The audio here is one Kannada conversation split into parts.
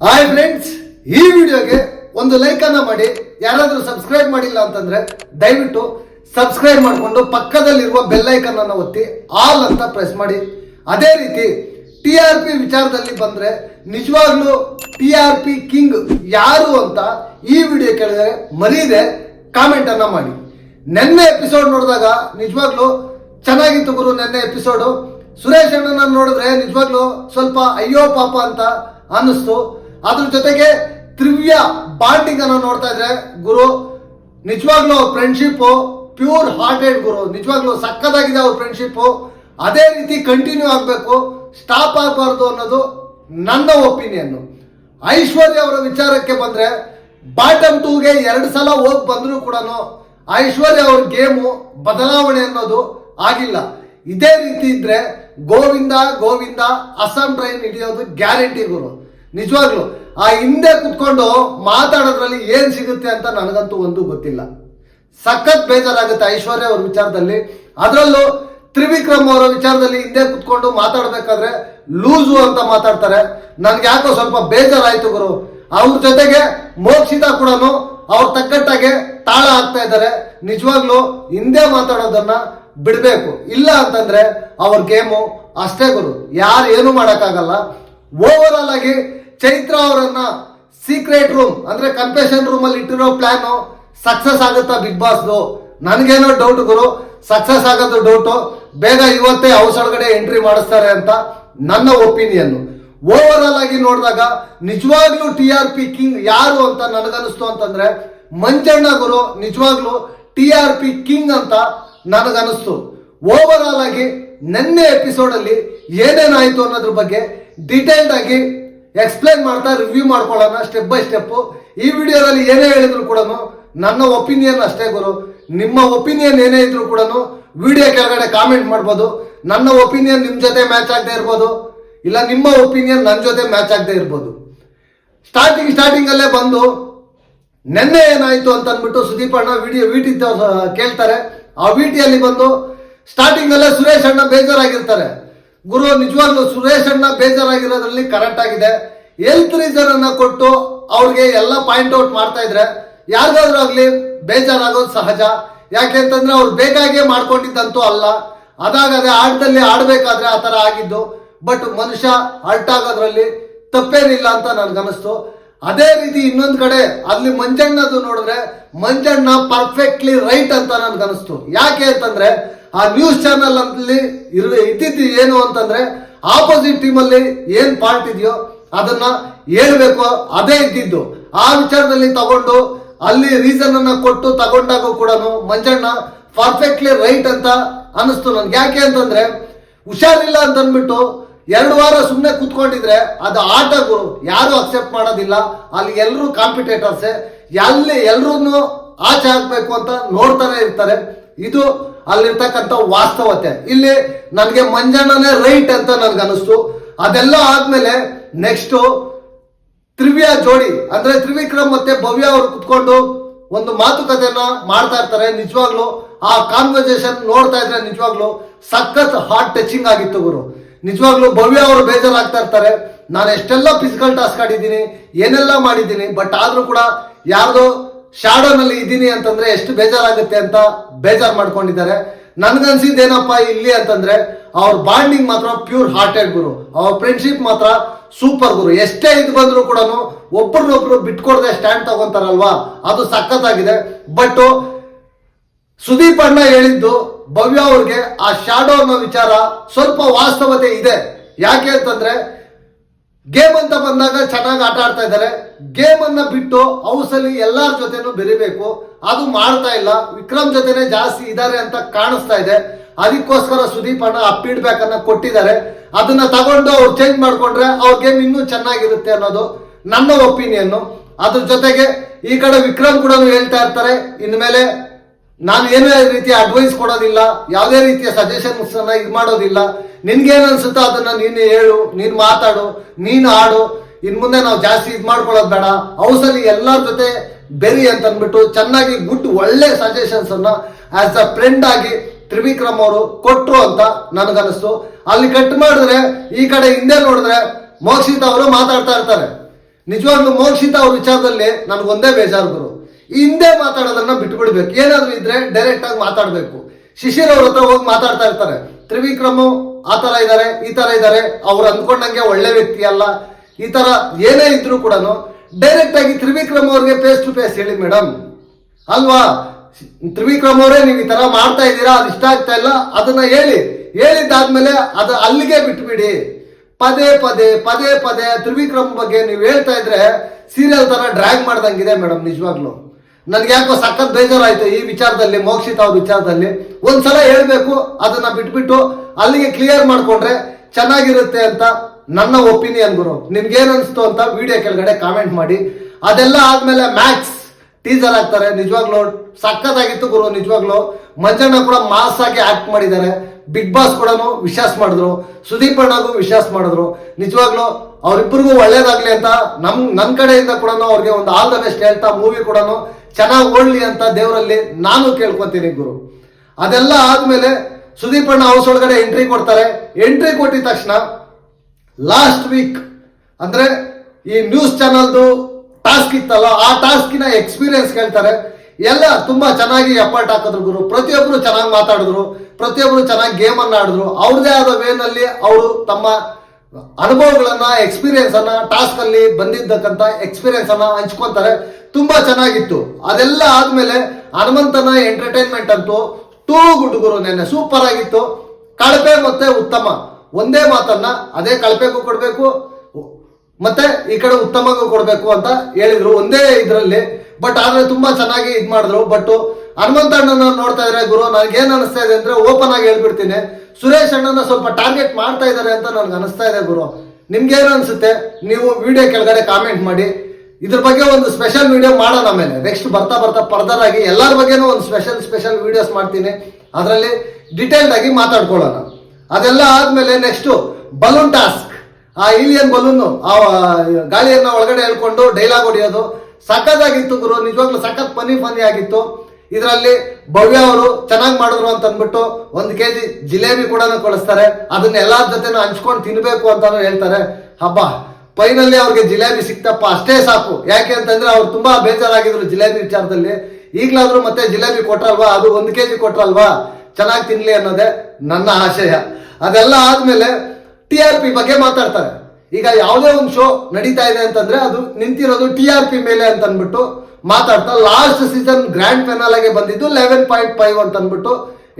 ಹಾಯ್ ಫ್ರೆಂಡ್ಸ್ ಈ ವಿಡಿಯೋಗೆ ಒಂದು ಲೈಕ್ ಅನ್ನ ಮಾಡಿ, ಯಾರಾದರೂ ಸಬ್ಸ್ಕ್ರೈಬ್ ಮಾಡಿಲ್ಲ ಅಂತಂದ್ರೆ ದಯವಿಟ್ಟು ಸಬ್ಸ್ಕ್ರೈಬ್ ಮಾಡಿಕೊಂಡು ಪಕ್ಕದಲ್ಲಿರುವ ಬೆಲ್ ಐಕನ್ ಅನ್ನು ಒತ್ತಿ ಆಲ್ ಅಂತ ಪ್ರೆಸ್ ಮಾಡಿ. ಅದೇ ರೀತಿ ಟಿ ಆರ್ ಪಿ ವಿಚಾರದಲ್ಲಿ ಬಂದ್ರೆ ನಿಜವಾಗ್ಲೂ ಟಿ ಆರ್ ಪಿ ಕಿಂಗ್ ಯಾರು ಅಂತ ಈ ವಿಡಿಯೋ ಕೇಳಿದ್ರೆ ಮರೀದೆ ಕಾಮೆಂಟ್ ಅನ್ನ ಮಾಡಿ. ನೆನ್ನೆ ಎಪಿಸೋಡ್ ನೋಡಿದಾಗ ನಿಜವಾಗ್ಲೂ ಚೆನ್ನಾಗಿತ್ತು ಗುರು ನೆನ್ನೆ ಎಪಿಸೋಡು ಸುರೇಶ್ ಅಣ್ಣನ ನೋಡಿದ್ರೆ ನಿಜವಾಗ್ಲೂ ಸ್ವಲ್ಪ ಅಯ್ಯೋ ಪಾಪ ಅಂತ ಅನ್ನಿಸ್ತು. ಅದ್ರ ಜೊತೆಗೆ ತ್ರಿವ್ಯ ಬಾಂಡಿಂಗ್ ಅನ್ನ ನೋಡ್ತಾ ಇದ್ರೆ ಗುರು, ನಿಜವಾಗ್ಲೂ ಫ್ರೆಂಡ್ಶಿಪ್ ಪ್ಯೂರ್ ಹಾರ್ಟೆಡ್ ಗುರು. ನಿಜವಾಗ್ಲೂ ಸಕ್ಕದಾಗಿದೆ ಅವ್ರ ಫ್ರೆಂಡ್ಶಿಪ್ ಅದೇ ರೀತಿ ಕಂಟಿನ್ಯೂ ಆಗಬೇಕು ಸ್ಟಾಪ್ ಆಗಬಾರ್ದು ಅನ್ನೋದು ನನ್ನ ಒಪಿನಿಯನ್ ಐಶ್ವರ್ಯ ಅವರ ವಿಚಾರಕ್ಕೆ ಬಂದ್ರೆ ಬಾಟಮ್ ಟೂಗೆ ಎರಡು ಸಲ ಹೋಗಿ ಬಂದರೂ ಕೂಡ ಐಶ್ವರ್ಯ ಅವ್ರ ಗೇಮು ಬದಲಾವಣೆ ಅನ್ನೋದು ಆಗಿಲ್ಲ. ಇದೇ ರೀತಿ ಇದ್ರೆ ಗೋವಿಂದ ಗೋವಿಂದ, ಅಸ್ಸಾಂ ಟ್ರೈನ್ ಹಿಡಿಯೋದು ಗ್ಯಾರಂಟಿ ಗುರು. ನಿಜವಾಗ್ಲು, ಆ ಹಿಂದೆ ಕುತ್ಕೊಂಡು ಮಾತಾಡೋದ್ರಲ್ಲಿ ಏನ್ ಸಿಗುತ್ತೆ ಅಂತ ನನಗಂತೂ ಒಂದು ಗೊತ್ತಿಲ್ಲ. ಸಖತ್ ಬೇಜಾರಾಗುತ್ತೆ ಐಶ್ವರ್ಯ ಅವ್ರ ವಿಚಾರದಲ್ಲಿ. ಅದರಲ್ಲೂ ತ್ರಿವಿಕ್ರಮ್ ಅವರ ವಿಚಾರದಲ್ಲಿ ಹಿಂದೆ ಕುತ್ಕೊಂಡು ಮಾತಾಡಬೇಕಾದ್ರೆ ಲೂಸು ಅಂತ ಮಾತಾಡ್ತಾರೆ. ನನ್ಗೆ ಯಾಕೋ ಸ್ವಲ್ಪ ಬೇಜಾರಾಯ್ತು ಗುರು. ಅವ್ರ ಜೊತೆಗೆ ಮೋಕ್ಷಿತ ಕೂಡ ಅವ್ರ ತಕ್ಕಟ್ಟಾಗೆ ತಾಳ ಆಗ್ತಾ ಇದ್ದಾರೆ. ನಿಜವಾಗ್ಲೂ ಹಿಂದೆ ಮಾತಾಡೋದನ್ನ ಬಿಡಬೇಕು. ಇಲ್ಲ ಅಂತಂದ್ರೆ ಅವ್ರ ಗೇಮು ಅಷ್ಟೇ ಗುರು. ಯಾರು ಏನು ಮಾಡೋಕ್ಕಾಗಲ್ಲ. ಓವರ್ ಆಲ್ ಆಗಿ ಚೈತ್ರ ಅವರನ್ನ ಸೀಕ್ರೆಟ್ ರೂಮ್ ಅಂದ್ರೆ ಕನ್ಫೆಷನ್ ರೂಮ್ ಅಲ್ಲಿ ಇಟ್ಟಿರೋ ಪ್ಲಾನ್ ಸಕ್ಸಸ್ ಆಗುತ್ತಾ ಬಿಗ್ ಬಾಸ್ದು ನನಗೇನೋ ಡೌಟ್ ಗುರು ಸಕ್ಸಸ್ ಆಗೋದು ಡೌಟು ಬೇಗ ಇವತ್ತೇ ಹೌಸ್ ಒಳಗಡೆ ಎಂಟ್ರಿ ಮಾಡಿಸ್ತಾರೆ ಅಂತ ನನ್ನ ಒಪಿನಿಯನ್ ಓವರ್ ಆಲ್ ಆಗಿ ನೋಡಿದಾಗ ನಿಜವಾಗ್ಲೂ ಟಿ ಆರ್ ಪಿ ಕಿಂಗ್ ಯಾರು ಅಂತ ನನಗನ್ನಿಸ್ತು ಅಂತಂದ್ರೆ ಮಂಜಣ್ಣ ಗುರು, ನಿಜವಾಗ್ಲೂ ಟಿ ಆರ್ ಪಿ ಕಿಂಗ್ ಅಂತ ನನಗನ್ನಿಸ್ತು. ಓವರ್ ಆಲ್ ಆಗಿ ನಿನ್ನೆ ಎಪಿಸೋಡ್ ಅಲ್ಲಿ ಏನೇನಾಯ್ತು ಅನ್ನೋದ್ರ ಬಗ್ಗೆ ಡೀಟೇಲ್ಡ್ ಆಗಿ ಎಕ್ಸ್ಪ್ಲೈನ್ ಮಾಡ್ತಾ ರಿವ್ಯೂ ಮಾಡ್ಕೊಳ್ಳೋಣ ಸ್ಟೆಪ್ ಬೈ ಸ್ಟೆಪ್ ಈ ವಿಡಿಯೋದಲ್ಲಿ ಏನೇ ಹೇಳಿದ್ರು ಕೂಡ ನನ್ನ ಒಪಿನಿಯನ್ ಅಷ್ಟೇ ಗುರು. ನಿಮ್ಮ ಒಪಿನಿಯನ್ ಏನೇ ಇದ್ರು ಕೂಡ ವಿಡಿಯೋ ಕೆಳಗಡೆ ಕಾಮೆಂಟ್ ಮಾಡ್ಬೋದು. ನನ್ನ ಒಪಿನಿಯನ್ ನಿಮ್ಮ ಜೊತೆ ಮ್ಯಾಚ್ ಆಗದೆ ಇರ್ಬೋದು. ಇಲ್ಲ, ನಿಮ್ಮ ಒಪಿನಿಯನ್ ನನ್ನ ಜೊತೆ ಮ್ಯಾಚ್ ಆಗದೆ ಇರ್ಬೋದು. ಸ್ಟಾರ್ಟಿಂಗ್ ಸ್ಟಾರ್ಟಿಂಗ್ ಅಲ್ಲೇ ಬಂದು, ನೆನ್ನೆ ಏನಾಯ್ತು? ಅಂತ ಅಂದ್ಬಿಟ್ಟು ಸುದೀಪ್ ಅಣ್ಣ ವಿಡಿಯೋ ವಿಟಿ ಕೇಳ್ತಾರೆ. ಆ ವಿಟಿಯಲ್ಲಿ ಬಂದು ಸ್ಟಾರ್ಟಿಂಗ್ ಅಲ್ಲೇ ಸುರೇಶ್ ಅಣ್ಣ ಬೇಜಾರಾಗಿರ್ತಾರೆ. ಗುರು ನಿಜವಾಗ್ಲೂ ಸುರೇಶ್ ಅಣ್ಣ ಬೇಜಾರಾಗಿರೋದ್ರಲ್ಲಿ ಕರೆಕ್ಟ್ ಆಗಿದೆ. ಹೆಲ್ತ್ ರೀಸನ್ ಅನ್ನ ಕೊಟ್ಟು ಅವ್ರಿಗೆ ಎಲ್ಲ ಪಾಯಿಂಟ್ ಔಟ್ ಮಾಡ್ತಾ ಇದ್ರೆ ಯಾರಿಗಾದ್ರೂ ಆಗ್ಲಿ ಬೇಜಾರಾಗೋದು ಸಹಜ. ಯಾಕೆ ಅಂತಂದ್ರೆ ಅವ್ರು ಬೇಕಾಗೇ ಮಾಡ್ಕೊಂಡಿದ್ದಂತೂ ಅಲ್ಲ. ಅದಾಗದೆ ಆಟದಲ್ಲಿ ಆಡ್ಬೇಕಾದ್ರೆ ಆ ತರ ಆಗಿದ್ದು. ಬಟ್ ಮನುಷ್ಯ ಅಲ್ಟ್ ಆಗೋದ್ರಲ್ಲಿ ತಪ್ಪೇನಿಲ್ಲ ಅಂತ ನನ್ಗನಿಸ್ತು ಅದೇ ರೀತಿ ಇನ್ನೊಂದ್ ಕಡೆ ಅಲ್ಲಿ ಮಂಜಣ್ಣದು ನೋಡಿದ್ರೆ ಮಂಜಣ್ಣ ಪರ್ಫೆಕ್ಟ್ಲಿ ರೈಟ್ ಅಂತ ನನ್ಗನಿಸ್ತು ಯಾಕೆ ಅಂತಂದ್ರೆ ಆ ನ್ಯೂಸ್ ಚಾನೆಲ್ ಅಲ್ಲಿ ಇರುವ ಇದ್ದಿದ್ದು ಏನು ಅಂತಂದ್ರೆ ಆಪೋಸಿಟ್ ಟೀಮ್ ಅಲ್ಲಿ ಏನ್ ಪಾರ್ಟ್ ಇದೆಯೋ ಅದನ್ನ ಹೇಳ್ಬೇಕು. ಅದೇ ಇದ್ದಿದ್ದು. ಆ ವಿಚಾರದಲ್ಲಿ ತಗೊಂಡು ಅಲ್ಲಿ ರೀಸನ್ ಅನ್ನ ಕೊಟ್ಟು ತಗೊಂಡಾಗ ಕೂಡ ಮಂಜಣ್ಣ ಪರ್ಫೆಕ್ಟ್ಲಿ ರೈಟ್ ಅಂತ ಅನಿಸ್ತು ನನ್ಗೆ. ಯಾಕೆ ಅಂತಂದ್ರೆ ಹುಷಾರಿಲ್ಲ ಅಂತ ಅಂದ್ಬಿಟ್ಟು ಎರಡು ವಾರ ಸುಮ್ಮನೆ ಕೂತ್ಕೊಂಡಿದ್ರೆ ಅದು ಆಟ ಗುರು ಯಾರು ಅಕ್ಸೆಪ್ಟ್ ಮಾಡೋದಿಲ್ಲ. ಅಲ್ಲಿ ಎಲ್ಲರೂ ಕಾಂಪಿಟೇಟರ್ಸೇ ಎಲ್ಲಿ ಎಲ್ರೂ ಆಚೆ ಆಗ್ಬೇಕು ಅಂತ ನೋಡ್ತಾನೆ ಇರ್ತಾರೆ. ಇದು ಅಲ್ಲಿರ್ತಕ್ಕಂಥ ವಾಸ್ತವತೆ. ಇಲ್ಲಿ ನನಗೆ ಮಂಜಣ್ಣನೇ ರೈಟ್ ಅಂತ ನನ್ಗೆ ಅನಿಸ್ತು ಅದೆಲ್ಲ ಆದ್ಮೇಲೆ ನೆಕ್ಸ್ಟ್ ತ್ರಿವ್ಯ ಜೋಡಿ, ಅಂದ್ರೆ ತ್ರಿವಿಕ್ರಮ್ ಮತ್ತೆ ಭವ್ಯ ಅವರು ಕುತ್ಕೊಂಡು ಒಂದು ಮಾತುಕತೆಯನ್ನ ಮಾಡ್ತಾ ಇರ್ತಾರೆ ನಿಜವಾಗ್ಲು. ಆ ಕಾನ್ವರ್ಸೇಷನ್ ನೋಡ್ತಾ ಇದ್ರೆ ನಿಜವಾಗ್ಲು ಸಖತ್ ಹಾರ್ಟ್ ಟಚಿಂಗ್ ಆಗಿತ್ತು ಗುರು. ನಿಜವಾಗ್ಲು ಭವ್ಯ ಅವರು ಬೇಜಾರಾಗ್ತಾ ಇರ್ತಾರೆ. ನಾನು ಎಷ್ಟೆಲ್ಲ ಫಿಸಿಕಲ್ ಟಾಸ್ಕ್ ಆಡಿದ್ದೀನಿ ಏನೆಲ್ಲ ಮಾಡಿದ್ದೀನಿ ಬಟ್ ಆದ್ರೂ ಕೂಡ ಯಾರ್ದೋ ಶಾಡೋನಲ್ಲಿ ಇದ್ದೀನಿ ಅಂತಂದ್ರೆ ಎಷ್ಟು ಬೇಜಾರಾಗುತ್ತೆ ಅಂತ ಬೇಜಾರ್ ಮಾಡ್ಕೊಂಡಿದ್ದಾರೆ. ನನ್ಗನ್ಸಿದ್ದೇನಪ್ಪ ಇಲ್ಲಿ ಅಂತಂದ್ರೆ, ಅವ್ರ ಬಾಂಡಿಂಗ್ ಮಾತ್ರ ಪ್ಯೂರ್ ಹಾರ್ಟೆಡ್ ಗುರು. ಅವ್ರ ಫ್ರೆಂಡ್ಶಿಪ್ ಮಾತ್ರ ಸೂಪರ್ ಗುರು. ಎಷ್ಟೇ ಇದು ಬಂದ್ರು ಕೂಡ ಒಬ್ಬರನ್ನೊಬ್ರು ಬಿಟ್ಕೊಡದೆ ಸ್ಟ್ಯಾಂಡ್ ತಗೊಂತಾರಲ್ವಾ? ಅದು ಸಖತ್ತಾಗಿದೆ. ಬಟ್ ಸುದೀಪ್ ಅಣ್ಣ ಹೇಳಿದ್ದು ಭವ್ಯ ಅವ್ರಿಗೆ ಆ ಶಾಡೋ ಅನ್ನೋ ವಿಚಾರ ಸ್ವಲ್ಪ ವಾಸ್ತವತೆ ಇದೆ. ಯಾಕೆ ಅಂತಂದ್ರೆ ಗೇಮ್ ಅಂತ ಬಂದಾಗ ಚೆನ್ನಾಗಿ ಆಟ ಆಡ್ತಾ ಇದ್ದಾರೆ. ಗೇಮ್ ಅನ್ನ ಬಿಟ್ಟು ಹೌಸಲ್ಲಿ ಎಲ್ಲಾರ ಜೊತೆನೂ ಬೆರಿಬೇಕು. ಅದು ಮಾಡ್ತಾ ಇಲ್ಲ. ವಿಕ್ರಮ್ ಜೊತೆನೆ ಜಾಸ್ತಿ ಇದ್ದಾರೆ ಅಂತ ಕಾಣಿಸ್ತಾ ಇದೆ. ಅದಕ್ಕೋಸ್ಕರ ಸುದೀಪ್ ಅಣ್ಣ ಆ ಫೀಡ್ಬ್ಯಾಕ್ ಅನ್ನ ಕೊಟ್ಟಿದ್ದಾರೆ. ಅದನ್ನ ತಗೊಂಡು ಅವ್ರು ಚೇಂಜ್ ಮಾಡ್ಕೊಂಡ್ರೆ ಅವ್ರ ಗೇಮ್ ಇನ್ನೂ ಚೆನ್ನಾಗಿರುತ್ತೆ ಅನ್ನೋದು ನನ್ನ ಒಪಿನಿಯನ್. ಅದ್ರ ಜೊತೆಗೆ ಈ ಕಡೆ ವಿಕ್ರಮ್ ಕೂಡ ಹೇಳ್ತಾ ಇರ್ತಾರೆ. ಇನ್ಮೇಲೆ ನಾನು ಏನೇ ರೀತಿಯ ಅಡ್ವೈಸ್ ಕೊಡೋದಿಲ್ಲ, ಯಾವುದೇ ರೀತಿಯ ಸಜೆಷನ್ಸ್ ಇದು ಮಾಡೋದಿಲ್ಲ. ನಿನ್ಗೇನು ಅನ್ಸುತ್ತೋ ಅದನ್ನ ನೀನು ಹೇಳು, ನೀನು ಮಾತಾಡು, ನೀನು ಆಡು ಇನ್ ಮುಂದೆ ನಾವು ಜಾಸ್ತಿ ಇದು ಮಾಡ್ಕೊಳ್ಳೋದು ಬೇಡ. ಹೌಸಲ್ಲಿ ಎಲ್ಲರ ಜೊತೆ ಬೆರಿ ಅಂತ ಅಂದ್ಬಿಟ್ಟು ಚೆನ್ನಾಗಿ ಗುಡ್ ಒಳ್ಳೆ ಸಜೆಷನ್ಸ್ ಅನ್ನ ಆಸ್ ಅ ಫ್ರೆಂಡ್ ಆಗಿ ತ್ರಿವಿಕ್ರಮ್ ಅವರು ಕೊಟ್ಟರು ಅಂತ ನನಗನ್ನಿಸ್ತು. ಅಲ್ಲಿ ಕಟ್ ಮಾಡಿದ್ರೆ ಈ ಕಡೆ ಹಿಂದೆ ನೋಡಿದ್ರೆ ಮೋಕ್ಷಿತ ಅವರು ಮಾತಾಡ್ತಾ ಇರ್ತಾರೆ. ನಿಜವಾಗ್ಲೂ ಮೋಕ್ಷಿತ ಅವ್ರ ವಿಚಾರದಲ್ಲಿ ನನಗೊಂದೇ ಬೇಜಾರು ಹಿಂದೆ ಮಾತಾಡೋದನ್ನ ಬಿಟ್ಬಿಡ್ಬೇಕು. ಏನಾದ್ರು ಇದ್ರೆ ಡೈರೆಕ್ಟ್ ಆಗಿ ಮಾತಾಡಬೇಕು. ಶಿಶಿರ್ ಅವ್ರ ಹತ್ರ ಹೋಗಿ ಮಾತಾಡ್ತಾ ಇರ್ತಾರೆ. ತ್ರಿವಿಕ್ರಮ್ ಆ ತರ ಇದ್ದಾರೆ ಈ ತರ ಇದ್ದಾರೆ ಅವ್ರು ಅಂದ್ಕೊಂಡಂಗೆ ಒಳ್ಳೆ ವ್ಯಕ್ತಿ ಅಲ್ಲ. ಈ ತರ ಏನೇ ಇದ್ರು ಕೂಡ ಡೈರೆಕ್ಟ್ ಆಗಿ ತ್ರಿವಿಕ್ರಮ್ ಅವ್ರಿಗೆ ಫೇಸ್ ಟು ಫೇಸ್ ಹೇಳಿ ಮೇಡಮ್ ಅಲ್ವಾ? ತ್ರಿವಿಕ್ರಮ್ ಅವರೇ ನೀವು ಈ ತರ ಮಾಡ್ತಾ ಇದ್ದೀರಾ? ಅದು ಇಷ್ಟ ಆಗ್ತಾ ಇಲ್ಲ. ಅದನ್ನ ಹೇಳಿ. ಹೇಳಿದ್ದಾದ್ಮೇಲೆ ಅದು ಅಲ್ಲಿಗೆ ಬಿಟ್ಬಿಡಿ. ಪದೇ ಪದೇ ಪದೇ ಪದೇ ತ್ರಿವಿಕ್ರಮ್ ಬಗ್ಗೆ ನೀವು ಹೇಳ್ತಾ ಇದ್ರೆ ಸೀರಿಯಲ್ ತರ ಡ್ರ್ಯಾಗ್ ಮಾಡ್ದಂಗಿದೆ ಮೇಡಮ್ ನಿಜವಾಗ್ಲು. ನನ್ಗೆ ಯಾಕೋ ಸಖತ್ ಬೇಜಾರಾಯ್ತು ಈ ವಿಚಾರದಲ್ಲಿ, ಮೋಕ್ಷಿತ ಅವ್ರ ವಿಚಾರದಲ್ಲಿ. ಒಂದ್ಸಲ ಹೇಳ್ಬೇಕು, ಅದನ್ನ ಬಿಟ್ಬಿಟ್ಟು ಅಲ್ಲಿಗೆ ಕ್ಲಿಯರ್ ಮಾಡ್ಕೊಂಡ್ರೆ ಚೆನ್ನಾಗಿರುತ್ತೆ ಅಂತ ನನ್ನ ಒಪಿನಿಯನ್ ಗುರು, ನಿಮ್ಗೇನು ಅನಿಸ್ತು ಅಂತ ವಿಡಿಯೋ ಕೆಳಗಡೆ ಕಾಮೆಂಟ್ ಮಾಡಿ. ಅದೆಲ್ಲ ಆದ್ಮೇಲೆ ಮ್ಯಾಕ್ಸ್ ಟೀಸರ್ ಆಗ್ತಾರೆ ನಿಜವಾಗ್ಲೂ ಸಕ್ಕತ್ತಾಗಿತ್ತು ಗುರು, ನಿಜವಾಗ್ಲು. ಮಂಜಣ್ಣ ಕೂಡ ಮಾಸ್ ಆಗಿ ಆಕ್ಟ್ ಮಾಡಿದ್ದಾರೆ. ಬಿಗ್ ಬಾಸ್ ಕೂಡ ವಿಶ್ವಾಸ ಮಾಡಿದ್ರು. ಸುದೀಪ್ ಅಣ್ಣಗೂ ವಿಶ್ವಾಸ ಮಾಡಿದ್ರು. ನಿಜವಾಗ್ಲು ಅವರಿಬ್ಬರಿಗೂ ಒಳ್ಳೇದಾಗ್ಲಿ ಅಂತ ನಮ್, ನನ್ ಕಡೆಯಿಂದ ಕೂಡ ಅವ್ರಿಗೆ ಒಂದು ಆಲ್ ದ ಬೆಸ್ಟ್ ಹೇಳ್ತಾ ಮೂವಿ ಕೂಡ ಚೆನ್ನಾಗಿ ಓಡ್ಲಿ ಅಂತ ದೇವರಲ್ಲಿ ನಾನು ಕೇಳ್ಕೊತೀನಿ ಗುರು. ಅದೆಲ್ಲ ಆದ್ಮೇಲೆ ಸುದೀಪ್ ಅಣ್ಣ ಹೌಸ್ ಒಳಗಡೆ ಎಂಟ್ರಿ ಕೊಡ್ತಾರೆ. ಎಂಟ್ರಿ ಕೊಟ್ಟಿದ ತಕ್ಷಣ ಲಾಸ್ಟ್ ವೀಕ್ ಅಂದ್ರೆ ಈ ನ್ಯೂಸ್ ಚಾನಲ್ದು ಟಾಸ್ಕ್ ಇತ್ತಲ್ಲ, ಆ ಟಾಸ್ಕಿನ ಎಕ್ಸ್ಪೀರಿಯನ್ಸ್ ಹೇಳ್ತಾರೆ. ಎಲ್ಲ ತುಂಬಾ ಚೆನ್ನಾಗಿ ಎಫರ್ಟ್ ಹಾಕಿದ್ರು ಗುರು. ಪ್ರತಿಯೊಬ್ಬರು ಚೆನ್ನಾಗಿ ಮಾತಾಡಿದ್ರು ಪ್ರತಿಯೊಬ್ಬರು ಚೆನ್ನಾಗಿ ಗೇಮ್ ಆಡಿದ್ರು. ಅವ್ರದೇ ಆದ ವೇನಲ್ಲಿ ಅವರು ತಮ್ಮ ಅನುಭವಗಳನ್ನ ಎಕ್ಸ್ಪೀರಿಯನ್ಸ್ ಅನ್ನ ಟಾಸ್ಕ್ ಅಲ್ಲಿ ಬಂದಿದ್ದಕ್ಕಂತ ಎಕ್ಸ್ಪೀರಿಯನ್ಸ್ ಅನ್ನ ಹಂಚ್ಕೊಂತಾರೆ. ತುಂಬಾ ಚೆನ್ನಾಗಿತ್ತು. ಅದೆಲ್ಲ ಆದ್ಮೇಲೆ ಹನುಮಂತನ ಎಂಟರ್ಟೈನ್ಮೆಂಟ್ ಅಂತೂ ಟೂ ಗುಡ್ ಗುರು ನೆನ್ನೆ ಸೂಪರ್ ಆಗಿತ್ತು. ಕಳಪೆ ಮತ್ತೆ ಉತ್ತಮ. ಒಂದೇ ಮಾತನ್ನ ಅದೇ ಕಳಪೆಗೂ ಕೊಡಬೇಕು, ಮತ್ತೆ ಈ ಕಡೆ ಉತ್ತಮಗೂ ಕೊಡಬೇಕು ಅಂತ ಹೇಳಿದ್ರು ಒಂದೇ ಇದರಲ್ಲಿ. ಬಟ್ ಆದ್ರೆ ತುಂಬಾ ಚೆನ್ನಾಗಿ ಇದ್ ಮಾಡಿದ್ರು. ಬಟ್ ಹನುಮಂತ ಅಣ್ಣನ ನೋಡ್ತಾ ಇದ್ರೆ ಗುರು, ನನಗೆ ಏನ್ ಅನಿಸ್ತಾ ಇದೆ ಅಂದ್ರೆ ಓಪನ್ ಆಗಿ ಹೇಳ್ಬಿಡ್ತೀನಿ. ಸುರೇಶ್ ಅಣ್ಣನ ಸ್ವಲ್ಪ ಟಾರ್ಗೆಟ್ ಮಾಡ್ತಾ ಇದ್ದಾರೆ ಅಂತ ನನ್ಗೆ ಅನಿಸ್ತಾ ಇದೆ ಗುರು. ನಿಮ್ಗೆ ಏನು ಅನ್ಸುತ್ತೆ? ನೀವು ವಿಡಿಯೋ ಕೆಳಗಡೆ ಕಾಮೆಂಟ್ ಮಾಡಿ. ಇದ್ರ ಬಗ್ಗೆ ಒಂದು ಸ್ಪೆಷಲ್ ವಿಡಿಯೋ ಮಾಡೋಣ ಆಮೇಲೆ. ನೆಕ್ಸ್ಟ್ ಬರ್ತಾ ಬರ್ತಾ ಪರ್ದರ್ ಆಗಿ ಎಲ್ಲರ ಬಗ್ಗೆನೂ ಒಂದು ಸ್ಪೆಷಲ್ ಸ್ಪೆಷಲ್ ವಿಡಿಯೋಸ್ ಮಾಡ್ತೀನಿ. ಅದರಲ್ಲಿ ಡಿಟೇಲ್ಡ್ ಆಗಿ ಮಾತಾಡ್ಕೊಳ್ಳೋಣ. ಅದೆಲ್ಲ ಆದ್ಮೇಲೆ ನೆಕ್ಸ್ಟ್ ಬಲೂನ್ ಟಾಸ್ಕ್ ಆ ಇಲಿಯನ್ ಬಲೂನ್ ಆ ಗಾಳಿಯನ್ನ ಒಳಗಡೆ ಹೇಳ್ಕೊಂಡು ಡೈಲಾಗ್ ಹೊಡೆಯೋದು. ಸಖತ್ತಾಗಿತ್ತು ಗುರು, ನಿಜವಾಗ್ಲೂ ಸಖತ್ ಫನಿ ಫನಿ ಆಗಿತ್ತು. ಇದರಲ್ಲಿ ಭವ್ಯ ಅವರು ಚೆನ್ನಾಗಿ ಮಾಡಿದ್ರು ಅಂತ ಅಂದ್ಬಿಟ್ಟು ಒಂದು ಕೆ ಜಿ ಜಿಲೇಬಿ ಕೂಡ ಕೊಡಿಸ್ತಾರೆ. ಅದನ್ನ ಎಲ್ಲಾರ ಜೊತೆನೂ ಹಂಚ್ಕೊಂಡು ತಿನ್ಬೇಕು ಅಂತಾನು ಹೇಳ್ತಾರೆ. ಹಬ್ಬ ಫೈನಲ್ಲಿ ಅವ್ರಿಗೆ ಜಿಲೇಬಿ ಸಿಕ್ತಪ್ಪ, ಅಷ್ಟೇ ಸಾಕು. ಯಾಕೆ ಅಂತಂದ್ರೆ ಅವ್ರು ತುಂಬಾ ಬೇಜಾರಾಗಿದ್ರು ಜಿಲೇಬಿ ವಿಚಾರದಲ್ಲಿ. ಈಗಲಾದ್ರೂ ಮತ್ತೆ ಜಿಲೇಬಿ ಕೊಟ್ರಲ್ವಾ? ಅದು ಒಂದು ಕೆಜಿ ಕೊಟ್ರಲ್ವಾ? ಚೆನ್ನಾಗಿ ತಿನ್ಲಿ ಅನ್ನೋದೇ ನನ್ನ ಆಶಯ. ಅದೆಲ್ಲ ಆದ್ಮೇಲೆ ಟಿ ಆರ್ ಪಿ ಬಗ್ಗೆ ಮಾತಾಡ್ತಾರೆ. ಈಗ ಯಾವುದೇ ಒಂದು ಶೋ ನಡೀತಾ ಇದೆ ಅಂತಂದ್ರೆ ಅದು ನಿಂತಿರೋದು ಟಿ ಆರ್ ಪಿ ಮೇಲೆ ಅಂತ ಅಂದ್ಬಿಟ್ಟು ಮಾತಾಡ್ತಾ ಲಾಸ್ಟ್ ಸೀಸನ್ ಗ್ರ್ಯಾಂಡ್ ಫೈನಲ್ ಆಗಿ ಬಂದಿದ್ದು ಲೆವೆನ್ ಪಾಯಿಂಟ್ ಫೈವ್ ಅಂತ ಅಂದ್ಬಿಟ್ಟು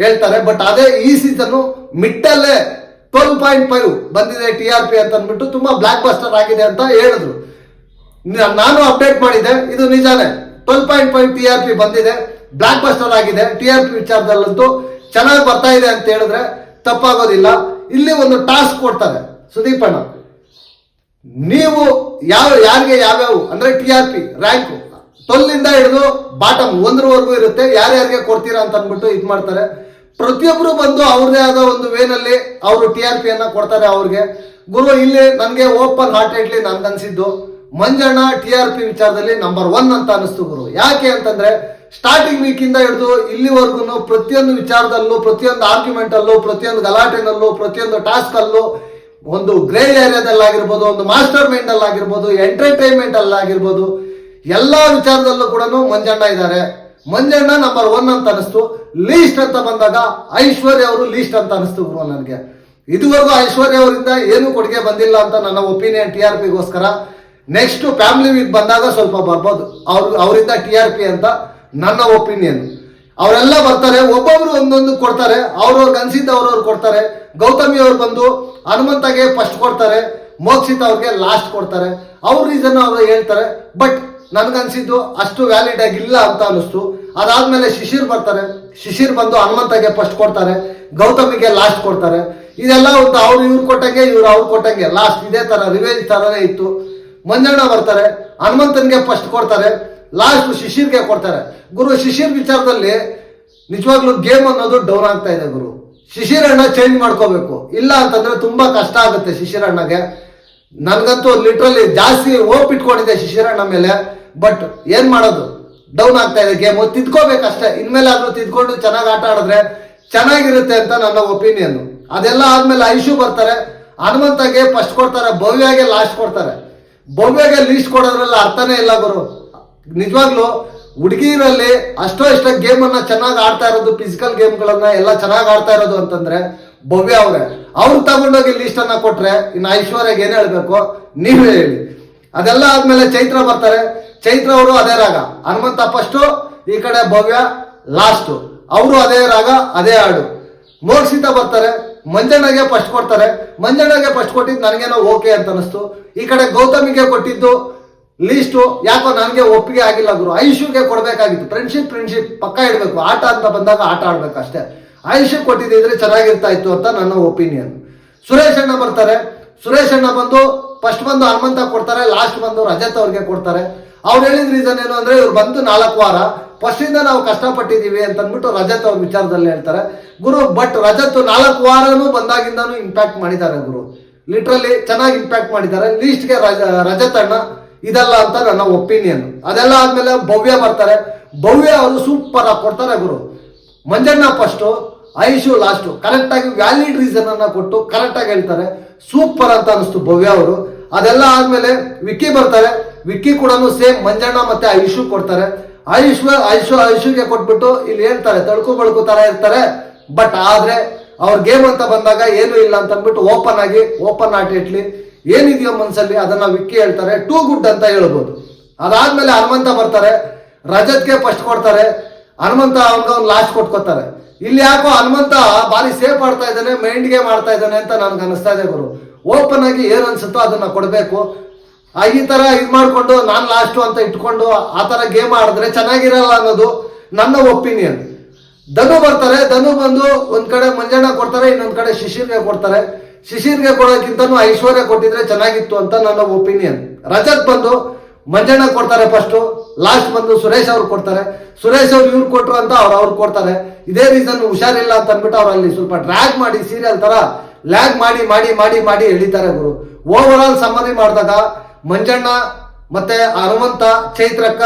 ಹೇಳ್ತಾರೆ. ಬಟ್ ಅದೇ ಈ ಸೀಸನ್ ಮಿಟ್ಟಲ್ಲೇ ಟ್ವೆಲ್ ಪಾಯಿಂಟ್ ಫೈವ್ ಬಂದಿದೆ ಟಿ ಆರ್ ಪಿ ಅಂತ ಅಂದ್ಬಿಟ್ಟು ತುಂಬಾ ಬ್ಲಾಕ್ ಬಸ್ಟರ್ ಆಗಿದೆ ಅಂತ ಹೇಳಿದ್ರು. ನಾನು ಅಪ್ಡೇಟ್ ಮಾಡಿದೆ ಇದು ನಿಜಾನೇ. Twelve point five T R P ಬಂದಿದೆ. ಬ್ಲಾಕ್ ಬಸ್ಟರ್ ಆಗಿದೆ. ಟಿ ಆರ್ ಪಿ ವಿಚಾರದಲ್ಲಂತೂ ಚೆನ್ನಾಗಿ ಬರ್ತಾ ಇದೆ ಅಂತ ಹೇಳಿದ್ರೆ ತಪ್ಪಾಗೋದಿಲ್ಲ. ಇಲ್ಲಿ ಒಂದು ಟಾಸ್ಕ್ ಕೊಡ್ತಾರೆ. ಸುದೀಪ್ ಅಣ್ಣ, ನೀವು ಯಾವ, ಯಾರಿಗೆ ಯಾವ್ಯಾವ, ಅಂದ್ರೆ ಟಿ ಆರ್ ಪಿ ರ್ಯಾಂಕ್ ಟೊಲ್ಲಿಂದ ಹಿಡಿದು ಬಾಟಮ್ ಒಂದರವರೆಗೂ ಇರುತ್ತೆ. ಯಾರ್ಯಾರಿಗೆ ಕೊಡ್ತೀರಾ ಅಂತ ಅಂದ್ಬಿಟ್ಟು ಇದು ಮಾಡ್ತಾರೆ. ಪ್ರತಿಯೊಬ್ಬರು ಬಂದು ಅವ್ರದೇ ಆದ ಒಂದು ವೇನಲ್ಲಿ ಅವರು ಟಿ ಆರ್ ಪಿ ಅನ್ನ ಕೊಡ್ತಾರೆ ಅವ್ರಿಗೆ. ಗುರು, ಇಲ್ಲಿ ನನಗೆ ಓಪನ್ ಹಾರ್ಟೆಡ್ಲಿ ನನ್ಗನ್ಸಿದ್ದು. ಮಂಜಣ್ಣ ಟಿ ಆರ್ ಪಿ ವಿಚಾರದಲ್ಲಿ ನಂಬರ್ ಒನ್ ಅಂತ ಅನಿಸ್ತು ಗುರು. ಯಾಕೆ ಅಂತಂದ್ರೆ ಸ್ಟಾರ್ಟಿಂಗ್ ವೀಕ್ ಇಂದ ಹಿಡಿದು ಇಲ್ಲಿವರೆಗೂ ಪ್ರತಿಯೊಂದು ವಿಚಾರದಲ್ಲೂ, ಪ್ರತಿಯೊಂದು ಆರ್ಗ್ಯುಮೆಂಟ್ ಅಲ್ಲೂ, ಪ್ರತಿಯೊಂದು ಗಲಾಟೆನಲ್ಲೂ, ಪ್ರತಿಯೊಂದು ಟಾಸ್ಕ್ ಅಲ್ಲೂ ಒಂದು ಗ್ರೇ ಏರಿಯಾದಲ್ಲಿ ಆಗಿರ್ಬೋದು, ಒಂದು ಮಾಸ್ಟರ್ ಮೈಂಡ್ ಅಲ್ಲಿ ಆಗಿರ್ಬೋದು ಎಂಟರ್ಟೈನ್ಮೆಂಟ್ ಅಲ್ಲಿ ಆಗಿರ್ಬೋದು, ಎಲ್ಲಾ ವಿಚಾರದಲ್ಲೂ ಕೂಡ ಮಂಜಣ್ಣ ಇದ್ದಾರೆ. ಮಂಜಣ್ಣ ನಂಬರ್ ಒನ್ ಅಂತ ಅನಿಸ್ತು ಲೀಸ್ಟ್ ಅಂತ ಬಂದಾಗ ಐಶ್ವರ್ಯ ಅವರು ಲೀಸ್ಟ್ ಅಂತ ಅನಿಸ್ತು ಗುರು ನನಗೆ. ಇದುವರೆಗೂ ಐಶ್ವರ್ಯ ಅವರಿಂದ ಏನು ಕೊಡುಗೆ ಬಂದಿಲ್ಲ ಅಂತ ನನ್ನ ಒಪಿನಿಯನ್ ಟಿ ಆರ್ ಪಿಗೋಸ್ಕರ. ನೆಕ್ಸ್ಟ್ ಫ್ಯಾಮಿಲಿ ವೀಕ್ ಬಂದಾಗ ಸ್ವಲ್ಪ ಬರ್ಬೋದು. ಅವ್ರ, ಅವರಿಂದ ಟಿ ಆರ್ ಪಿ ಅಂತ ನನ್ನ ಒಪಿನಿಯನ್ ಅವರೆಲ್ಲ ಬರ್ತಾರೆ, ಒಬ್ಬೊಬ್ರು ಒಂದೊಂದು ಕೊಡ್ತಾರೆ ಅವ್ರವ್ರಿಗೆ ಅನ್ಸಿದ್ದ ಅವ್ರವ್ರು ಕೊಡ್ತಾರೆ. ಗೌತಮಿ ಅವ್ರು ಬಂದು ಹನುಮಂತಗೆ ಫಸ್ಟ್ ಕೊಡ್ತಾರೆ, ಮೋಕ್ಷಿತ ಅವ್ರಿಗೆ ಲಾಸ್ಟ್ ಕೊಡ್ತಾರೆ. ಅವ್ರ ರೀಸನ್ ಅವರು ಹೇಳ್ತಾರೆ ಬಟ್ ನನ್ಗನ್ಸಿದ್ದು ಅಷ್ಟು ವ್ಯಾಲಿಡ್ ಆಗಿಲ್ಲ ಅಂತ ಅನಿಸ್ತು ಅದಾದ್ಮೇಲೆ ಶಿಶಿರ್ ಬರ್ತಾರೆ. ಶಿಶಿರ್ ಬಂದು ಹನುಮಂತಗೆ ಫಸ್ಟ್ ಕೊಡ್ತಾರೆ, ಗೌತಮಿಗೆ ಲಾಸ್ಟ್ ಕೊಡ್ತಾರೆ. ಇದೆಲ್ಲ ಒಂದು ಅವ್ರು ಇವ್ರು ಕೊಟ್ಟಂಗೆ, ಇವ್ರು ಅವ್ರು ಕೊಟ್ಟಂಗೆ. ಲಾಸ್ಟ್ ಇದೇ ತರ ರಿವೇಜ್ ತರನೇ ಇತ್ತು. ಮಂಜಣ್ಣ ಬರ್ತಾರೆ ಹನುಮಂತನಿಗೆ ಫಸ್ಟ್ ಕೊಡ್ತಾರೆ. ಲಾಸ್ಟ್ ಶಿಶಿರ್ಗೆ ಕೊಡ್ತಾರೆ. ಗುರು ಶಿಶಿರ್ ವಿಚಾರದಲ್ಲಿ ನಿಜವಾಗ್ಲೂ ಗೇಮ್ ಅನ್ನೋದು ಡೌನ್ ಆಗ್ತಾ ಇದೆ ಗುರು. ಶಿಶಿರಣ್ಣ ಚೇಂಜ್ ಮಾಡ್ಕೋಬೇಕು. ಇಲ್ಲ ಅಂತಂದ್ರೆ ತುಂಬಾ ಕಷ್ಟ ಆಗುತ್ತೆ ಶಿಶಿರಣ್ಣಗೆ ನನಗಂತೂ ಲಿಟ್ರಲಿ ಜಾಸ್ತಿ ಓಪ್ ಇಟ್ಕೊಂಡಿದೆ ಶಿಶಿರಣ್ಣ ಮೇಲೆ. ಬಟ್ ಏನ್ ಮಾಡೋದು? ಡೌನ್ ಆಗ್ತಾ ಇದೆ ಗೇಮ್ ತಿದ್ಕೋಬೇಕಷ್ಟೇ. ಇನ್ಮೇಲೆ ಆದ್ರೂ ತಿದ್ಕೊಂಡು ಚೆನ್ನಾಗಿ ಆಟ ಆಡಿದ್ರೆ ಚೆನ್ನಾಗಿರುತ್ತೆ ಅಂತ ನನ್ನ ಒಪಿನಿಯನ್ ಅದೆಲ್ಲ ಆದ್ಮೇಲೆ ಐಶು ಬರ್ತಾರೆ. ಹನುಮಂತಗೆ ಫಸ್ಟ್ ಕೊಡ್ತಾರೆ. ಭವ್ಯಗೆ ಲಾಸ್ಟ್ ಕೊಡ್ತಾರೆ. ಭವ್ಯಗೆ ಲೀಸ್ಟ್ ಕೊಡೋದ್ರಲ್ಲಿ ಅರ್ಥನೇ ಇಲ್ಲ ಬರು ನಿಜವಾಗ್ಲು ಹುಡುಗಿರಲ್ಲಿ ಅಷ್ಟೋ ಇಷ್ಟ ಗೇಮ್ ಅನ್ನ ಚೆನ್ನಾಗಿ ಆಡ್ತಾ ಇರೋದು ಫಿಸಿಕಲ್ ಗೇಮ್ಗಳನ್ನ ಎಲ್ಲ ಚೆನ್ನಾಗಿ ಆಡ್ತಾ ಇರೋದು ಅಂತಂದ್ರೆ ಭವ್ಯ ಅವ್ರೆ. ಅವ್ರು ತಗೊಂಡೋಗಿ ಲೀಸ್ಟ್ ಅನ್ನ ಕೊಟ್ರೆ, ಇನ್ನು ಐಶ್ವರ್ಯಗೆ ಏನ್ ಹೇಳ್ಬೇಕು? ನೀವೇ ಹೇಳಿ. ಅದೆಲ್ಲ ಆದ್ಮೇಲೆ ಚೈತ್ರ ಬರ್ತಾರೆ. ಚೈತ್ರ ಅವರು ಅದೇ ರಾಗ. ಹನುಮಂತ ಫಸ್ಟು ಈ ಕಡೆ ಭವ್ಯ ಲಾಸ್ಟು ಅವರು ಅದೇ ರಾಗ, ಅದೇ ಹಾಡು. ಮೋಕ್ಷಿತ ಬರ್ತಾರೆ. ಮಂಜಣ್ಣಗೆ ಫಸ್ಟ್ ಕೊಡ್ತಾರೆ. ಮಂಜಣ್ಣಗೆ ಫಸ್ಟ್ ಕೊಟ್ಟಿದ್ದು ನನಗೇನೋ ಓಕೆ ಅಂತ ಅನಿಸ್ತು ಈ ಕಡೆ ಗೌತಮಿಗೆ ಕೊಟ್ಟಿದ್ದು ಲೀಸ್ಟು ಯಾಕೋ ನನಗೆ ಒಪ್ಪಿಗೆ ಆಗಿಲ್ಲ ಗುರು. ಐಶುಗೆ ಕೊಡಬೇಕಾಗಿತ್ತು. ಫ್ರೆಂಡ್ಶಿಪ್ ಫ್ರೆಂಡ್ಶಿಪ್ ಪಕ್ಕ ಇಡಬೇಕು. ಆಟ ಅಂತ ಬಂದಾಗ ಆಟ ಆಡಬೇಕು ಅಷ್ಟೇ. ಐಶು ಕೊಟ್ಟಿದ್ದಿದ್ರೆ ಚೆನ್ನಾಗಿರ್ತಾ ಇತ್ತು ಅಂತ ನನ್ನ ಒಪಿನಿಯನ್ ಸುರೇಶ್ ಅಣ್ಣ ಬರ್ತಾರೆ. ಸುರೇಶ್ ಅಣ್ಣ ಬಂದು ಫಸ್ಟ್ ಬಂದು ಹನುಮಂತ ಕೊಡ್ತಾರೆ ಲಾಸ್ಟ್ ಬಂದು ರಜತ್ ಅವ್ರಿಗೆ ಕೊಡ್ತಾರೆ. ಅವ್ರು ಹೇಳಿದ ರೀಸನ್ ಏನು ಅಂದ್ರೆ ಇವ್ರು ಬಂದು ನಾಲ್ಕು ವಾರ ಫಸ್ಟಿಂದ ನಾವು ಕಷ್ಟಪಟ್ಟಿದ್ದೀವಿ ಅಂತ ಅಂದ್ಬಿಟ್ಟು ರಜತ್ ಅವ್ರ ವಿಚಾರದಲ್ಲಿ ಹೇಳ್ತಾರೆ. ಗುರು ಬಟ್ ರಜತ್ ನಾಲ್ಕು ವಾರನೂ ಬಂದಾಗಿಂದಾನು ಇಂಪ್ಯಾಕ್ಟ್ ಮಾಡಿದ್ದಾರೆ ಗುರು. ಲಿಟ್ರಲಿ ಚೆನ್ನಾಗಿ ಇಂಪ್ಯಾಕ್ಟ್ ಮಾಡಿದ್ದಾರೆ. ಲೀಸ್ಟ್ಗೆ ರಜತ್ ಅಣ್ಣ ಇದಲ್ಲ ಅಂತ ನನ್ನ ಒಪಿನಿಯನ್ ಅದೆಲ್ಲ ಆದ್ಮೇಲೆ ಭವ್ಯ ಬರ್ತಾರೆ ಭವ್ಯ ಅವರು ಸೂಪರ್ ಆಗಿ ಕೊಡ್ತಾರೆ ಗುರು. ಮಂಜಣ್ಣ ಫಸ್ಟು ಐಶು ಲಾಸ್ಟು ಕರೆಕ್ಟಾಗಿ ವ್ಯಾಲಿಡ್ ರೀಸನ್ ಅನ್ನ ಕೊಟ್ಟು ಕರೆಕ್ಟಾಗಿ ಹೇಳ್ತಾರೆ. ಸೂಪರ್ ಅಂತ ಅನಿಸ್ತು ಭವ್ಯ ಅವರು. ಅದೆಲ್ಲ ಆದ್ಮೇಲೆ ವಿಕ್ಕಿ ಬರ್ತಾರೆ. ವಿಕ್ಕಿ ಕೂಡ ಸೇಮ್, ಮಂಜಣ್ಣ ಮತ್ತೆ ಆಯುಷು ಕೊಡ್ತಾರೆ. ಆಯುಷ್ ಆಯುಷು ಆಯುಷುಗೆ ಕೊಟ್ಬಿಟ್ಟು ಇಲ್ಲಿ ಹೇಳ್ತಾರೆ ತಳ್ಕು ಬಳ್ಕು ತರ ಇರ್ತಾರೆ. ಬಟ್ ಆದ್ರೆ ಅವ್ರ ಗೇಮ್ ಅಂತ ಬಂದಾಗ ಏನು ಇಲ್ಲ ಅಂತ ಅಂದ್ಬಿಟ್ಟು ಓಪನ್ ಆಗಿ ಓಪನ್ ಆಟ ಇಟ್ಲಿ. ಏನಿದೆಯೋ ಮನ್ಸಲ್ಲಿ ಅದನ್ನ ವಿಕ್ಕಿ ಹೇಳ್ತಾರೆ. ಟೂ ಗುಡ್ ಅಂತ ಹೇಳ್ಬೋದು. ಅದಾದ್ಮೇಲೆ ಹನುಮಂತ ಬರ್ತಾರೆ. ರಜತ್ಗೆ ಫಸ್ಟ್ ಕೊಡ್ತಾರೆ. ಹನುಮಂತ ಅವ್ನಿಗೆ ಒಂದು ಲಾಸ್ಟ್ ಕೊಟ್ಕೋತಾರೆ. ಇಲ್ಲಿ ಯಾಕೋ ಹನುಮಂತ ಬಾರಿ ಸೇಫ್ ಆಡ್ತಾ ಇದ್ದಾನೆ ಮೈಂಡ್ಗೆ ಮಾಡ್ತಾ ಇದ್ದಾನೆ ಅಂತ ನನ್ಗೆ ಅನಿಸ್ತಾ ಇದೆ ಗುರು. ಓಪನ್ ಆಗಿ ಏನ್ ಅನ್ಸುತ್ತೋ ಅದನ್ನ ಕೊಡಬೇಕು. ಈ ತರ ಇದು ಮಾಡಿಕೊಂಡು ನಾನು ಲಾಸ್ಟು ಅಂತ ಇಟ್ಕೊಂಡು ಆ ತರ ಗೇಮ್ ಆಡಿದ್ರೆ ಚೆನ್ನಾಗಿರಲ್ಲ ಅನ್ನೋದು ನನ್ನ ಒಪಿನಿಯನ್ ಧನು ಬರ್ತಾರೆ, ಧನು ಬಂದು ಒಂದ್ ಕಡೆ ಮಂಜಣ್ಣ ಕೊಡ್ತಾರೆ, ಇನ್ನೊಂದ್ ಕಡೆ ಶಿಶಿರ್ಗೆ ಕೊಡ್ತಾರೆ. ಶಿಶಿರ್ಗೆ ಕೊಡೋಕ್ಕಿಂತನೂ ಐಶ್ವರ್ಯ ಕೊಟ್ಟಿದ್ರೆ ಚೆನ್ನಾಗಿತ್ತು ಅಂತ ನನ್ನ ಒಪಿನಿಯನ್ ರಜತ್ ಬಂದು ಮಂಜಣ್ಣ ಕೊಡ್ತಾರೆ ಫಸ್ಟ್ ಲಾಸ್ಟ್ ಬಂದು ಸುರೇಶ್ ಅವ್ರು ಕೊಡ್ತಾರೆ. ಸುರೇಶ್ ಅವ್ರು ಇವ್ರು ಕೊಟ್ರು ಅಂತ ಅವ್ರು ಅವ್ರು ಕೊಡ್ತಾರೆ. ಇದೇ ರೀಸನ್ ಹುಷಾರಿಲ್ಲ ಅಂತ ಅಂದ್ಬಿಟ್ಟು ಅವ್ರು ಅಲ್ಲಿ ಸ್ವಲ್ಪ ಡ್ರ್ಯಾಗ್ ಮಾಡಿ ಸೀರಿಯಲ್ ತರ ಲ್ಯಾಗ್ ಮಾಡಿ ಮಾಡಿ ಮಾಡಿ ಮಾಡಿ ಎಳಿತಾರೆ ಗುರು. ಓವರ್ ಆಲ್ ಸಮ್ಮರಿ ಮಾಡಿದಾಗ ಮಂಜಣ್ಣ ಮತ್ತೆ ಹನುಮಂತ ಚೈತ್ರಕ್ಕ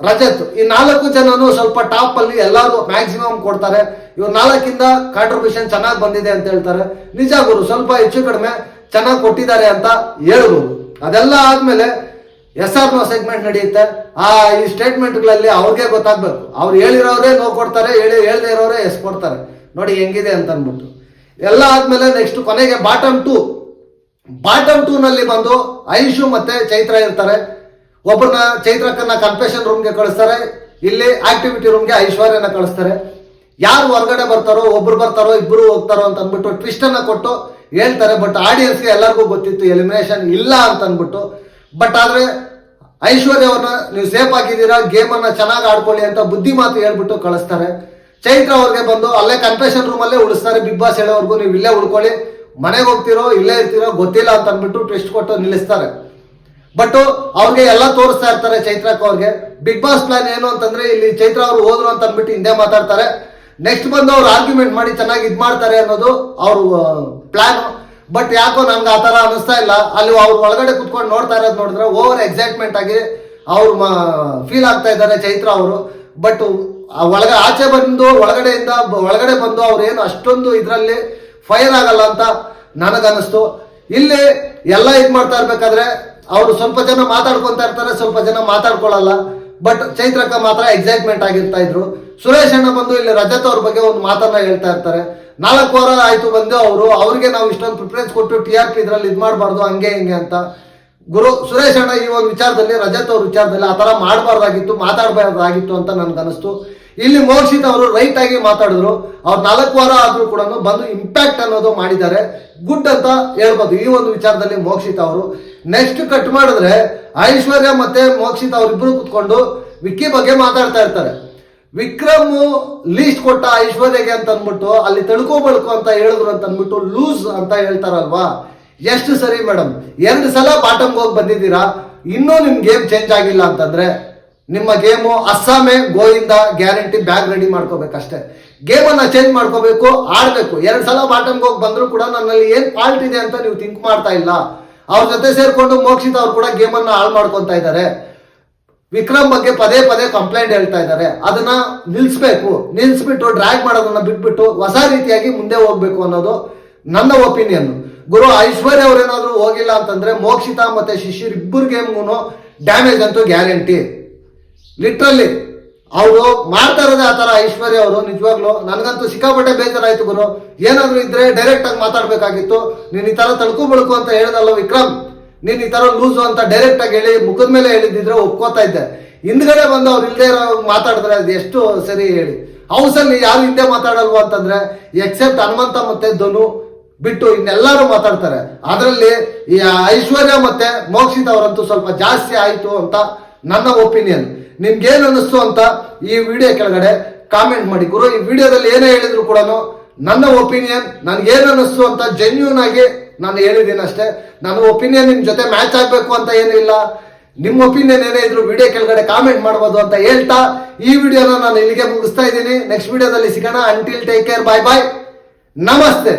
ರಜತ್. ಈ ನಾಲ್ಕು ಜನನು ಸ್ವಲ್ಪ ಟಾಪ್ ಅಲ್ಲಿ ಎಲ್ಲರೂ ಮ್ಯಾಕ್ಸಿಮಮ್ ಕೊಡ್ತಾರೆ. ಇವ್ರು ನಾಲ್ಕಿಂದ ಕಾಂಟ್ರಿಬ್ಯೂಷನ್ ಚೆನ್ನಾಗಿ ಬಂದಿದೆ ಅಂತ ಹೇಳ್ತಾರೆ. ನಿಜ ಗುರು, ಸ್ವಲ್ಪ ಹೆಚ್ಚು ಕಡಿಮೆ ಚೆನ್ನಾಗಿ ಕೊಟ್ಟಿದ್ದಾರೆ ಅಂತ ಹೇಳ್ಬೋದು. ಅದೆಲ್ಲ ಆದ್ಮೇಲೆ ಎಸ್ ಆರ್ ನೋ ಸೆಗ್ಮೆಂಟ್ ನಡೆಯುತ್ತೆ. ಆ, ಈ ಸ್ಟೇಟ್ಮೆಂಟ್ಗಳಲ್ಲಿ ಅವ್ರಿಗೆ ಗೊತ್ತಾಗ್ಬೇಕು. ಅವ್ರು ಹೇಳಿರೋರೇ ನೋ ಕೊಡ್ತಾರೆ, ಹೇಳಿ, ಹೇಳದೇ ಇರೋರೇ ಎಸ್ ಕೊಡ್ತಾರೆ. ನೋಡಿ ಹೆಂಗಿದೆ ಅಂತ ಅಂದ್ಬಿಟ್ಟು ಎಲ್ಲ ಆದ್ಮೇಲೆ ನೆಕ್ಸ್ಟ್ ಕೊನೆಗೆ ಬಾಟಮ್ ಟೂ ಬಾಟಮ್ ಟೂ ನಲ್ಲಿ ಬಂದು ಐಶು ಮತ್ತೆ ಚೈತ್ರ ಇರ್ತಾರೆ. ಒಬ್ಬರನ್ನ ಚೈತ್ರಕ್ಕನ್ನ ಕನ್ಫೆಷನ್ ರೂಮ್ಗೆ ಕಳಿಸ್ತಾರೆ. ಇಲ್ಲಿ ಆಕ್ಟಿವಿಟಿ ರೂಮ್ಗೆ ಐಶ್ವರ್ಯನ ಕಳಿಸ್ತಾರೆ. ಯಾರು ಹೊರಗಡೆ ಬರ್ತಾರೋ, ಒಬ್ರು ಬರ್ತಾರೋ, ಇಬ್ರು ಹೋಗ್ತಾರೋ ಅಂತ ಅಂದ್ಬಿಟ್ಟು ಟ್ವಿಸ್ಟ್ ಅನ್ನ ಕೊಟ್ಟು ಹೇಳ್ತಾರೆ. ಬಟ್ ಆಡಿಯನ್ಸ್ಗೆ ಎಲ್ಲರಿಗೂ ಗೊತ್ತಿತ್ತು ಎಲಿಮಿನೇಷನ್ ಇಲ್ಲ ಅಂತ ಅಂದ್ಬಿಟ್ಟು. ಬಟ್ ಆದ್ರೆ ಐಶ್ವರ್ಯವನ್ನ ನೀವು ಸೇಫ್ ಆಗಿದ್ದೀರಾ ಗೇಮ್ ಅನ್ನ ಚೆನ್ನಾಗಿ ಆಡ್ಕೊಳ್ಳಿ ಅಂತ ಬುದ್ಧಿ ಮಾತು ಹೇಳ್ಬಿಟ್ಟು ಕಳಿಸ್ತಾರೆ. ಚೈತ್ರ ಅವ್ರಿಗೆ ಬಂದು ಅಲ್ಲೇ ಕನ್ಫೆಷನ್ ರೂಮ್ ಅಲ್ಲೇ ಉಳಿಸ್ತಾರೆ. ಬಿಗ್ ಬಾಸ್ ಹೇಳೋವರೆಗೂ ನೀವು ಇಲ್ಲೇ ಉಳ್ಕೊಳ್ಳಿ. ಮನೆಗೆ ಹೋಗ್ತಿರೋ, ಇಲ್ಲೇ ಇರ್ತಿರೋ ಗೊತ್ತಿಲ್ಲ ಅಂತ ಅಂದ್ಬಿಟ್ಟು ಟ್ವಿಸ್ಟ್ ಕೊಟ್ಟು ನಿಲ್ಲಿಸ್ತಾರೆ. ಬಟ್ ಅವ್ರಿಗೆ ಎಲ್ಲ ತೋರಿಸ್ತಾ ಇರ್ತಾರೆ ಚೈತ್ರಾ ಅವ್ರಿಗೆ. ಬಿಗ್ ಬಾಸ್ ಪ್ಲಾನ್ ಏನು ಅಂತಂದ್ರೆ ಇಲ್ಲಿ ಚೈತ್ರ ಅವರು ಹೋದ್ರು ಅಂತ ಅಂದ್ಬಿಟ್ಟು ಹಿಂದೆ ಮಾತಾಡ್ತಾರೆ. ನೆಕ್ಸ್ಟ್ ಬಂದು ಅವ್ರು ಆರ್ಗ್ಯುಮೆಂಟ್ ಮಾಡಿ ಚೆನ್ನಾಗಿ ಇದ್ ಮಾಡ್ತಾರೆ ಅನ್ನೋದು ಅವ್ರ ಪ್ಲಾನ್ ಬಟ್ ಯಾಕೋ ನಮ್ಗೆ ಆ ತರ ಅನಿಸ್ತಾ ಇಲ್ಲ. ಅಲ್ಲಿ ಅವ್ರು ಒಳಗಡೆ ಕುತ್ಕೊಂಡು ನೋಡ್ತಾ ಇರೋದು ನೋಡಿದ್ರೆ ಓವರ್ ಎಕ್ಸೈಟ್ಮೆಂಟ್ ಆಗಿ ಅವ್ರು ಫೀಲ್ ಆಗ್ತಾ ಇದ್ದಾರೆ ಚೈತ್ರ ಅವರು. ಬಟ್ ಒಳಗ ಆಚೆ ಬಂದು, ಒಳಗಡೆಯಿಂದ ಒಳಗಡೆ ಬಂದು ಅವ್ರು ಏನು ಅಷ್ಟೊಂದು ಇದರಲ್ಲಿ ಫೈರ್ ಆಗಲ್ಲ ಅಂತ ನನಗನ್ನಿಸ್ತು. ಇಲ್ಲಿ ಎಲ್ಲ ಇದು ಮಾಡ್ತಾ ಇರ್ಬೇಕಾದ್ರೆ ಅವರು ಸ್ವಲ್ಪ ಜನ ಮಾತಾಡ್ಕೊತಾ ಇರ್ತಾರೆ, ಸ್ವಲ್ಪ ಜನ ಮಾತಾಡ್ಕೊಳ್ಳಲ್ಲ ಬಟ್ ಚೈತ್ರಕ್ಕ ಮಾತ್ರ ಎಕ್ಸೈಟ್ಮೆಂಟ್ ಆಗಿರ್ತಾ ಇದ್ರು. ಸುರೇಶ್ ಅಣ್ಣ ಬಂದು ಇಲ್ಲಿ ರಜತ್ ಅವ್ರ ಬಗ್ಗೆ ಒಂದು ಮಾತನ್ನ ಹೇಳ್ತಾ ಇರ್ತಾರೆ. ನಾಲ್ಕು ವಾರ ಆಯ್ತು ಬಂದು ಅವರು, ಅವ್ರಿಗೆ ನಾವು ಇಷ್ಟೊಂದು ಪ್ರಿಫರೆನ್ಸ್ ಕೊಟ್ಟು ಟಿ ಆರ್ ಪಿ ಇದ್ರಲ್ಲಿ ಇದು ಮಾಡಬಾರ್ದು, ಹಂಗೆ ಹಿಂಗೆ ಅಂತ. ಗುರು ಸುರೇಶ್ ಅಣ್ಣ ಈ ಒಂದು ವಿಚಾರದಲ್ಲಿ, ರಜತ್ ಅವ್ರ ವಿಚಾರದಲ್ಲಿ ಆ ಥರ ಮಾಡಬಾರ್ದಾಗಿತ್ತು, ಮಾತಾಡಬಾರ್ದಾಗಿತ್ತು ಅಂತ ನನ್ಗನ್ನಿಸ್ತು. ಇಲ್ಲಿ ಮೋಕ್ಷಿತ್ ಅವರು ರೈಟ್ ಆಗಿ ಮಾತಾಡಿದ್ರು. ಅವ್ರು ನಾಲ್ಕು ವಾರ ಆದ್ರೂ ಕೂಡ ಬಂದು ಇಂಪ್ಯಾಕ್ಟ್ ಅನ್ನೋದು ಮಾಡಿದ್ದಾರೆ. ಗುಡ್ ಅಂತ ಹೇಳ್ಬೋದು ಈ ಒಂದು ವಿಚಾರದಲ್ಲಿ ಮೋಕ್ಷಿತ್ ಅವರು. ನೆಕ್ಸ್ಟ್ ಕಟ್ ಮಾಡಿದ್ರೆ ಐಶ್ವರ್ಯ ಮತ್ತೆ ಮೋಕ್ಷಿತ್ ಅವರಿಬ್ರು ಕುತ್ಕೊಂಡು ವಿಕ್ಕಿ ಬಗ್ಗೆ ಮಾತಾಡ್ತಾ ಇರ್ತಾರೆ. ವಿಕ್ರಮ್ ಲೀಸ್ಟ್ ಕೊಟ್ಟ ಐಶ್ವರ್ಯಗೆ ಅಂತ ಅಂದ್ಬಿಟ್ಟು, ಅಲ್ಲಿ ತಳ್ಕೋ ಬಳಕು ಅಂತ ಹೇಳಿದ್ರು ಅಂತ ಅಂದ್ಬಿಟ್ಟು ಲೂಸ್ ಅಂತ ಹೇಳ್ತಾರಲ್ವಾ? ಎಷ್ಟು ಸರಿ ಮೇಡಮ್ ಎರಡು ಸಲ ಬಾಟಮ್ಗೆ ಹೋಗಿ ಬಂದಿದ್ದೀರಾ? ಇನ್ನೂ ನಿಮ್ಮ ಗೇಮ್ ಚೇಂಜ್ ಆಗಿಲ್ಲ ಅಂತಂದ್ರೆ? ನಿಮ್ಮ ಗೇಮು ಅಸ್ಸಾಮೆ ಗೋಯಿಂದ ಗ್ಯಾರಂಟಿ ಬ್ಯಾಗ್ ರೆಡಿ ಮಾಡ್ಕೋಬೇಕಷ್ಟೇ. ಗೇಮನ್ನು ಚೇಂಜ್ ಮಾಡ್ಕೋಬೇಕು, ಆಡಬೇಕು. ಎರಡು ಸಲ ಬಾಟಮ್ಗೆ ಹೋಗಿ ಬಂದರೂ ಕೂಡ ನನ್ನಲ್ಲಿ ಏನು ಫಾಲ್ಟ್ ಇದೆ ಅಂತ ನೀವು ಥಿಂಕ್ ಮಾಡ್ತಾ ಇಲ್ಲ. ಅವ್ರ ಜೊತೆ ಸೇರಿಕೊಂಡು ಮೋಕ್ಷಿತ್ ಅವ್ರು ಕೂಡ ಗೇಮನ್ನು ಹಾಳು ಮಾಡ್ಕೊತಾ ಇದ್ದಾರೆ. ವಿಕ್ರಮ್ ಬಗ್ಗೆ ಪದೇ ಪದೇ ಕಂಪ್ಲೇಂಟ್ ಹೇಳ್ತಾ ಇದ್ದಾರೆ. ಅದನ್ನ ನಿಲ್ಸ್ಬೇಕು. ನಿಲ್ಸ್ಬಿಟ್ಟು ಡ್ರ್ಯಾಗ್ ಮಾಡೋದನ್ನ ಬಿಟ್ಬಿಟ್ಟು ಹೊಸ ರೀತಿಯಾಗಿ ಮುಂದೆ ಹೋಗ್ಬೇಕು ಅನ್ನೋದು ನನ್ನ ಒಪಿನಿಯನ್ ಗುರು ಐಶ್ವರ್ಯ ಅವರೇನಾದರೂ ಹೋಗಿಲ್ಲ ಅಂತಂದ್ರೆ ಮೋಕ್ಷಿತಾ ಮತ್ತೆ ಶಿಶಿರ್ ಇಬ್ಬರಿಗೇಮೂ ಡ್ಯಾಮೇಜ್ ಅಂತೂ ಗ್ಯಾರಂಟಿ ಲಿಟ್ರಲಿ, ಅವರು ಮಾಡ್ತಾ ಇರೋದೇ ಆ ಥರ ಐಶ್ವರ್ಯ ಅವರು, ನಿಜವಾಗ್ಲು ನನಗಂತೂ ಸಿಕ್ಕಾಪಟ್ಟೆ ಬೇಜಾರಾಯ್ತು ಗುರು. ಏನಾದರೂ ಇದ್ರೆ ಡೈರೆಕ್ಟ್ ಆಗಿ ಮಾತಾಡಬೇಕಾಗಿತ್ತು. ನೀನು ಈ ಥರ ತಳ್ಕು ಬಳ್ಕು ಅಂತ ಹೇಳಿದಲ್ಲ ವಿಕ್ರಮ್. ನೀನು ಈ ಥರ ಲೂಸು ಅಂತ ಡೈರೆಕ್ಟ್ ಆಗಿ ಹೇಳಿ ಮುಖದ ಮೇಲೆ ಹೇಳಿದ್ರೆ ಒಪ್ಕೋತಾ ಇದ್ದೆ. ಹಿಂದ್ಗಡೆ ಬಂದು ಅವ್ರು ಇಲ್ಲದೆ ಇರೋ ಮಾತಾಡಿದ್ರೆ ಅದು ಎಷ್ಟು ಸರಿ ಹೇಳಿ. ಹೌಸಲ್ಲಿ ಯಾರು ಹಿಂದೆ ಮಾತಾಡಲ್ವಾ ಅಂತಂದ್ರೆ ಎಕ್ಸೆಪ್ಟ್ ಹನುಮಂತ ಮತ್ತೆ ಧನು, ಬಿಟ್ಟು ಇನ್ನೆಲ್ಲರೂ ಮಾತಾಡ್ತಾರೆ. ಅದರಲ್ಲಿ ಈ ಐಶ್ವರ್ಯ ಮತ್ತೆ ಮೋಕ್ಷಿತ್ ಅವರಂತೂ ಸ್ವಲ್ಪ ಜಾಸ್ತಿ ಆಯಿತು ಅಂತ ನನ್ನ ಒಪಿನಿಯನ್ ನಿಮ್ಗೇನು ಅನ್ನಿಸ್ತು ಅಂತ ಈ ವಿಡಿಯೋ ಕೆಳಗಡೆ ಕಾಮೆಂಟ್ ಮಾಡಿ. ಗುರು, ಈ ವಿಡಿಯೋದಲ್ಲಿ ಏನೇ ಹೇಳಿದ್ರು ಕೂಡ ನನ್ನ ಒಪಿನಿಯನ್ ನನ್ಗೇನು ಅನ್ನಿಸ್ತು ಅಂತ ಜೆನ್ಯೂನ್ ಆಗಿ ನಾನು ಹೇಳಿದ್ದೀನಿ ಅಷ್ಟೇ. ನನ್ನ ಒಪಿನಿಯನ್ ನಿಮ್ಮ ಜೊತೆ ಮ್ಯಾಚ್ ಆಗಬೇಕು ಅಂತ ಏನಿಲ್ಲ ನಿಮ್ಮ ಒಪಿನಿಯನ್ ಏನೇ ಇದ್ರು ವಿಡಿಯೋ ಕೆಳಗಡೆ ಕಾಮೆಂಟ್ ಮಾಡ್ಬೋದು ಅಂತ ಹೇಳ್ತಾ ಈ ವಿಡಿಯೋನ ನಾನು ಇಲ್ಲಿಗೆ ಮುಗಿಸ್ತಾ ಇದ್ದೀನಿ. ನೆಕ್ಸ್ಟ್ ವಿಡಿಯೋದಲ್ಲಿ ಸಿಗೋಣ. Until take care bye bye ನಮಸ್ತೆ.